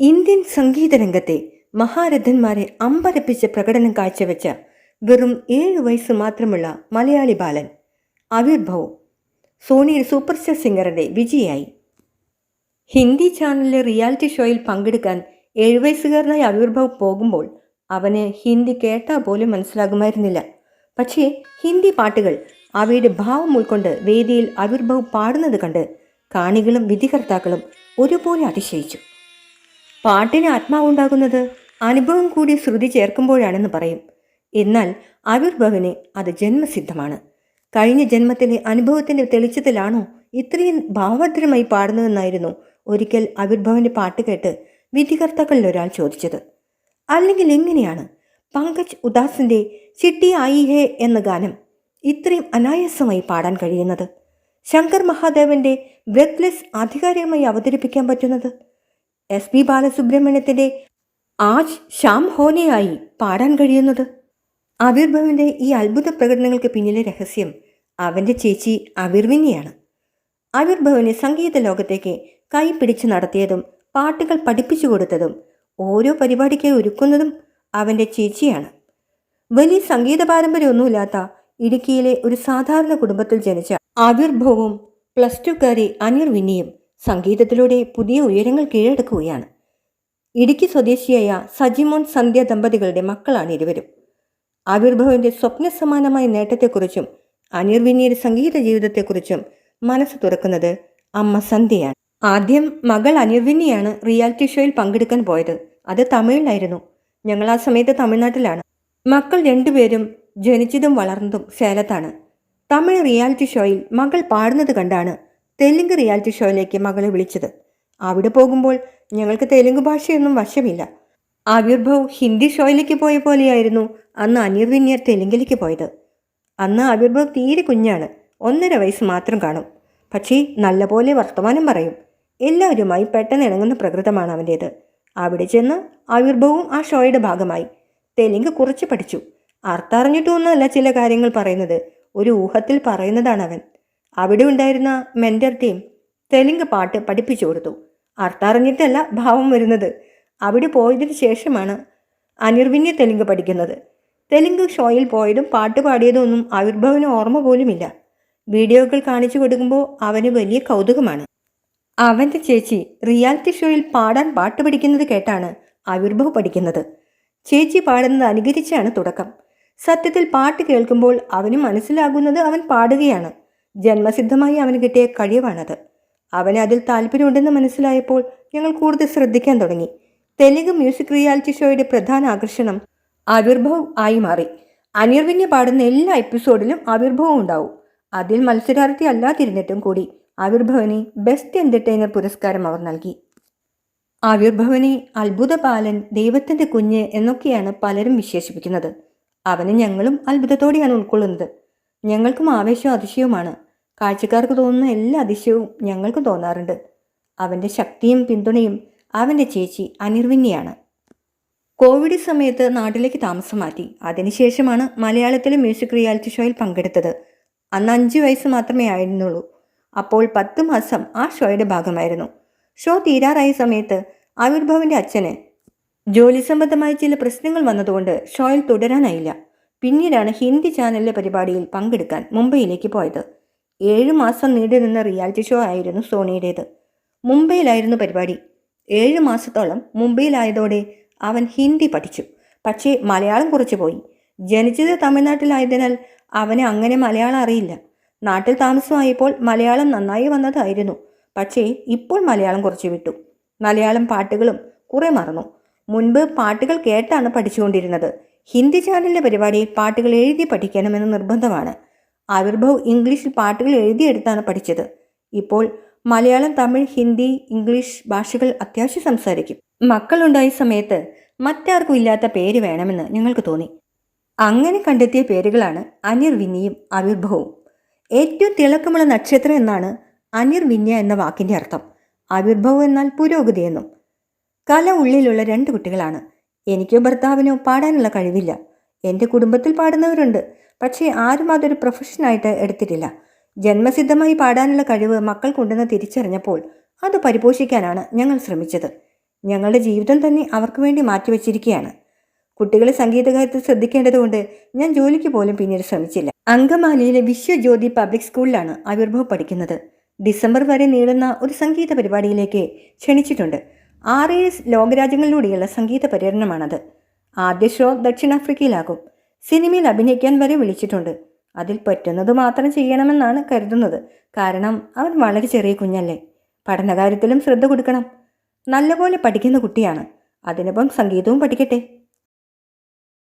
Indian സംഗീത രംഗത്തെ മഹാരഥന്മാരെ അമ്പരപ്പിച്ച പ്രകടനം കാഴ്ചവെച്ച വെറും ഏഴു വയസ്സ് മാത്രമുള്ള മലയാളി ബാലൻ ആവിർഭവം. സോണിയിൽ സൂപ്പർ സ്റ്റാർ സിംഗറിന്റെ വിജയായി ഹിന്ദി ചാനലിലെ റിയാലിറ്റി ഷോയിൽ പങ്കെടുക്കാൻ ഏഴു വയസ്സുകാരനായ ആവിർഭവ് പോകുമ്പോൾ അവന് ഹിന്ദി കേട്ടാൽ പോലും മനസ്സിലാകുമായിരുന്നില്ല. പക്ഷേ ഹിന്ദി പാട്ടുകൾ അവയുടെ ഭാവം ഉൾക്കൊണ്ട് വേദിയിൽ ആവിർഭവ് പാടുന്നത് കണ്ട് കാണികളും വിധികർത്താക്കളും ഒരുപോലെ അതിശയിച്ചു. പാട്ടിന് ആത്മാവുണ്ടാകുന്നത് അനുഭവം കൂടി ശ്രുതി ചേർക്കുമ്പോഴാണെന്ന് പറയും. എന്നാൽ ആവിർഭവന് അത് ജന്മസിദ്ധമാണ്. കഴിഞ്ഞ ജന്മത്തിലെ അനുഭവത്തിന്റെ തെളിച്ചത്തിലാണോ ഇത്രയും ഭാവഭദ്രമായി പാടുന്നതെന്നായിരുന്നു ഒരിക്കൽ ആവിർഭവന്റെ പാട്ട് കേട്ട് വിധികർത്താക്കളിൽ ഒരാൾ ചോദിച്ചത്. അല്ലെങ്കിൽ എങ്ങനെയാണ് പങ്കജ് ഉദാസിന്റെ ചിട്ടി ആയി ഹേ എന്ന ഗാനം ഇത്രയും അനായാസമായി പാടാൻ കഴിയുന്നത്? ശങ്കർ മഹാദേവന്റെ ബ്രെത്ത്ലെസ് ആധികാരികമായി അവതരിപ്പിക്കാൻ പറ്റുന്നത്? എസ് പി ബാലസുബ്രഹ്മണ്യത്തിന്റെ ആജ് ശ്യാം ഹോനെയായി പാടാൻ കഴിയുന്നത്? അവിർഭവിന്റെ ഈ അത്ഭുത പ്രകടനങ്ങൾക്ക് പിന്നിലെ രഹസ്യം അവന്റെ ചേച്ചി അവിർവിനിയാണ്. അവിർഭവനെ സംഗീത ലോകത്തേക്ക് കൈപിടിച്ച് നടത്തിയതും പാട്ടുകൾ പഠിപ്പിച്ചു കൊടുത്തതും ഓരോ പരിപാടിക്ക് ഒരുക്കുന്നതും അവന്റെ ചേച്ചിയാണ്. വലിയ സംഗീത പാരമ്പര്യമൊന്നുമില്ലാത്ത ഇടുക്കിയിലെ ഒരു സാധാരണ കുടുംബത്തിൽ ജനിച്ച ആവിർഭവും പ്ലസ് ടുക്കാരി അനിർ വിന്നിയും സംഗീതത്തിലൂടെ പുതിയ ഉയരങ്ങൾ കീഴടക്കുകയാണ്. ഇടുക്കി സ്വദേശിയായ സജിമോൻ സന്ധ്യ ദമ്പതികളുടെ മക്കളാണ് ഇരുവരും. ആവിർഭവന്റെ സ്വപ്ന സമാനമായ നേട്ടത്തെക്കുറിച്ചും അനിർ സംഗീത ജീവിതത്തെക്കുറിച്ചും മനസ്സ് തുറക്കുന്നത് അമ്മ സന്ധ്യയാണ്. ആദ്യം മകൾ അനിർവിനിയാണ് റിയാലിറ്റി ഷോയിൽ പങ്കെടുക്കാൻ പോയത്. അത് തമിഴിലായിരുന്നു. ഞങ്ങൾ ആ സമയത്ത് തമിഴ്നാട്ടിലാണ്. മക്കൾ രണ്ടുപേരും ജനിച്ചതും വളർന്നതും സേലത്താണ് തമിഴ് റിയാലിറ്റി ഷോയിൽ മകൾ പാടുന്നത് കണ്ടാണ് തെലുങ്ക് റിയാലിറ്റി ഷോയിലേക്ക് മകളെ വിളിച്ചത്. അവിടെ പോകുമ്പോൾ ഞങ്ങൾക്ക് തെലുങ്ക് ഭാഷയൊന്നും വശമില്ല. ആവിർഭവ് ഹിന്ദി ഷോയിലേക്ക് പോയ പോലെയായിരുന്നു അന്ന് അനിർവിന്യർ തെലുങ്കിലേക്ക് പോയത്. അന്ന് ആവിർഭവ് തീരെ കുഞ്ഞാണ്. ഒന്നര വയസ്സ് മാത്രം കാണും. പക്ഷേ നല്ലപോലെ വർത്തമാനം പറയും. എല്ലാവരുമായി പെട്ടെന്ന് ഇണങ്ങുന്ന പ്രകൃതമാണ് അവന്റേത്. അവിടെ ചെന്ന് ആവിർഭവും ആ ഷോയുടെ ഭാഗമായി. തെലുങ്ക് കുറച്ച് പഠിച്ചു. അർത്ഥറിഞ്ഞിട്ടൊന്നുമല്ല ചില കാര്യങ്ങൾ പറയുന്നത്. ഒരു ഊഹത്തിൽ പറയുന്നതാണ് അവൻ. അവിടെ ഉണ്ടായിരുന്ന മെന്റർ ടീം തെലുങ്ക് പാട്ട് പഠിപ്പിച്ചു കൊടുത്തു. അർത്ഥറിഞ്ഞിട്ടല്ല ഭാവം വരുന്നത്. അവിടെ പോയതിന് ശേഷമാണ് അനിർവിന്യ തെലുങ്ക് പഠിക്കുന്നത്. തെലുങ്ക് ഷോയിൽ പോയതും പാട്ട് പാടിയതൊന്നും ആവിർഭവന് ഓർമ്മ പോലുമില്ല. വീഡിയോകൾ കാണിച്ചു കൊടുക്കുമ്പോൾ അവന് വലിയ കൗതുകമാണ്. അവന്റെ ചേച്ചി റിയാലിറ്റി ഷോയിൽ പാടാൻ പാട്ട് പഠിക്കുന്നത് കേട്ടാണ് ആവിർഭവ് പഠിക്കുന്നത്. ചേച്ചി പാടുന്നത് അനുകരിച്ചാണ് തുടക്കം. സത്യത്തിൽ പാട്ട് കേൾക്കുമ്പോൾ അവന് മനസ്സിലാകുന്നത് അവൻ പാടുകയാണ്. ജന്മസിദ്ധമായി അവന് കിട്ടിയ കഴിവാണത്. അവന് അതിൽ താല്പര്യമുണ്ടെന്ന് മനസ്സിലായപ്പോൾ ഞങ്ങൾ കൂടുതൽ ശ്രദ്ധിക്കാൻ തുടങ്ങി. തെലുങ്ക് മ്യൂസിക് റിയാലിറ്റി ഷോയുടെ പ്രധാന ആകർഷണം ആവിർഭവ് ആയി മാറി. അനിർവിന്യ പാടുന്ന എല്ലാ എപ്പിസോഡിലും ആവിർഭവം ഉണ്ടാവും. അതിൽ മത്സരാർത്ഥി അല്ലാതിരുന്നിട്ടും കൂടി ആവിർഭവനെ ബെസ്റ്റ് എന്റർടൈനർ പുരസ്കാരം അവർ നൽകി. ആവിർഭവനെ അത്ഭുത ബാലൻ ദൈവത്തിന്റെ കുഞ്ഞ് എന്നൊക്കെയാണ് പലരും വിശേഷിപ്പിക്കുന്നത്. അവനെ ഞങ്ങളും അത്ഭുതത്തോടെയാണ് ഉൾക്കൊള്ളുന്നത്. ഞങ്ങൾക്കും ആവേശവും അതിശയവുമാണ്. കാഴ്ചക്കാർക്ക് തോന്നുന്ന എല്ലാ അതിശയവും ഞങ്ങൾക്കും തോന്നാറുണ്ട്. അവന്റെ ശക്തിയും പിന്തുണയും അവന്റെ ചേച്ചി അനിർവിന്യാണ് കോവിഡ് സമയത്ത് നാട്ടിലേക്ക് താമസം മാറ്റി. അതിനുശേഷമാണ് മലയാളത്തിലെ മ്യൂസിക് റിയാലിറ്റി ഷോയിൽ പങ്കെടുത്തത്. അന്ന് അഞ്ച് വയസ്സ് മാത്രമേ ആയിരുന്നുള്ളൂ. അപ്പോൾ പത്ത് മാസം ആ ഷോയുടെ ഭാഗമായിരുന്നു. ഷോ തീരാറായ സമയത്ത് ആവിർഭവന്റെ അച്ഛന് ജോലി സംബന്ധമായ ചില പ്രശ്നങ്ങൾ വന്നതുകൊണ്ട് ഷോയിൽ തുടരാനായില്ല. പിന്നീടാണ് ഹിന്ദി ചാനലിലെ പരിപാടിയിൽ പങ്കെടുക്കാൻ മുംബൈയിലേക്ക് പോയത്. ഏഴു മാസം നീണ്ടുനിന്ന റിയാലിറ്റി ഷോ ആയിരുന്നു സോണിയുടേത്. മുംബൈയിലായിരുന്നു പരിപാടി. ഏഴു മാസത്തോളം മുംബൈയിലായതോടെ അവൻ ഹിന്ദി പഠിച്ചു. പക്ഷേ മലയാളം കുറച്ചു പോയി. ജനിച്ചത് തമിഴ്നാട്ടിലായതിനാൽ അവന് അങ്ങനെ മലയാളം അറിയില്ല. നാട്ടിൽ താമസമായപ്പോൾ മലയാളം നന്നായി വന്നതായിരുന്നു. പക്ഷേ ഇപ്പോൾ മലയാളം കുറച്ച് വിട്ടു. മലയാളം പാട്ടുകളും കുറെ മറന്നു. മുൻപ് പാട്ടുകൾ കേട്ടാണ് പഠിച്ചുകൊണ്ടിരുന്നത്. ഹിന്ദി ചാനലിലെ പരിപാടിയിൽ പാട്ടുകൾ എഴുതി പഠിക്കണമെന്ന് നിർബന്ധമാണ്. ആവിർഭവ് ഇംഗ്ലീഷിൽ പാട്ടുകൾ എഴുതിയെടുത്താണ് പഠിച്ചത്. ഇപ്പോൾ മലയാളം തമിഴ് ഹിന്ദി ഇംഗ്ലീഷ് ഭാഷകൾ അത്യാവശ്യം സംസാരിക്കും. മക്കളുണ്ടായ സമയത്ത് മറ്റാർക്കും ഇല്ലാത്ത പേര് വേണമെന്ന് ഞങ്ങൾക്ക് തോന്നി. അങ്ങനെ കണ്ടെത്തിയ പേരുകളാണ് അനിർ വിന്നിയും ആവിർഭവും. ഏറ്റവും തിളക്കമുള്ള നക്ഷത്രം എന്നാണ് അനിർ വിന്യ എന്ന വാക്കിന്റെ അർത്ഥം. ആവിർഭവം എന്നാൽ പുരോഗതി എന്നും. കല ഉള്ളിലുള്ള രണ്ട് കുട്ടികളാണ്. എനിക്കോ ഭർത്താവിനോ പാടാനുള്ള കഴിവില്ല. എന്റെ കുടുംബത്തിൽ പാടുന്നവരുണ്ട്. പക്ഷേ ആരും അതൊരു പ്രൊഫഷനായിട്ട് എടുത്തിട്ടില്ല. ജന്മസിദ്ധമായി പാടാനുള്ള കഴിവ് മക്കൾക്കുണ്ടെന്ന് തിരിച്ചറിഞ്ഞപ്പോൾ അത് പരിപോഷിക്കാനാണ് ഞങ്ങൾ ശ്രമിച്ചത്. ഞങ്ങളുടെ ജീവിതം തന്നെ അവർക്ക് വേണ്ടി മാറ്റിവെച്ചിരിക്കുകയാണ്. കുട്ടികളെ സംഗീതകാര്യത്തിൽ ശ്രദ്ധിക്കേണ്ടതുകൊണ്ട് ഞാൻ ജോലിക്ക് പോലും പിന്നീട് ശ്രമിച്ചില്ല. അങ്കമാലിയിലെ വിശ്വജ്യോതി പബ്ലിക് സ്കൂളിലാണ് ആവിർഭവം പഠിക്കുന്നത്. ഡിസംബർ വരെ നീളുന്ന ഒരു സംഗീത പരിപാടിയിലേക്ക് ക്ഷണിച്ചിട്ടുണ്ട്. ആറേഴ് ലോകരാജ്യങ്ങളിലൂടെയുള്ള സംഗീത പര്യടനമാണത്. ആദ്യ ഷോ ദക്ഷിണാഫ്രിക്കയിലാകും. സിനിമയിൽ അഭിനയിക്കാൻ വരെ വിളിച്ചിട്ടുണ്ട്. അതിൽ പറ്റുന്നത് മാത്രം ചെയ്യണമെന്നാണ് കരുതുന്നത്. കാരണം അവൻ വളരെ ചെറിയ കുഞ്ഞല്ലേ. പഠനകാര്യത്തിലും ശ്രദ്ധ കൊടുക്കണം. നല്ലപോലെ പഠിക്കുന്ന കുട്ടിയാണ്. അതിനൊപ്പം സംഗീതവും പഠിക്കട്ടെ.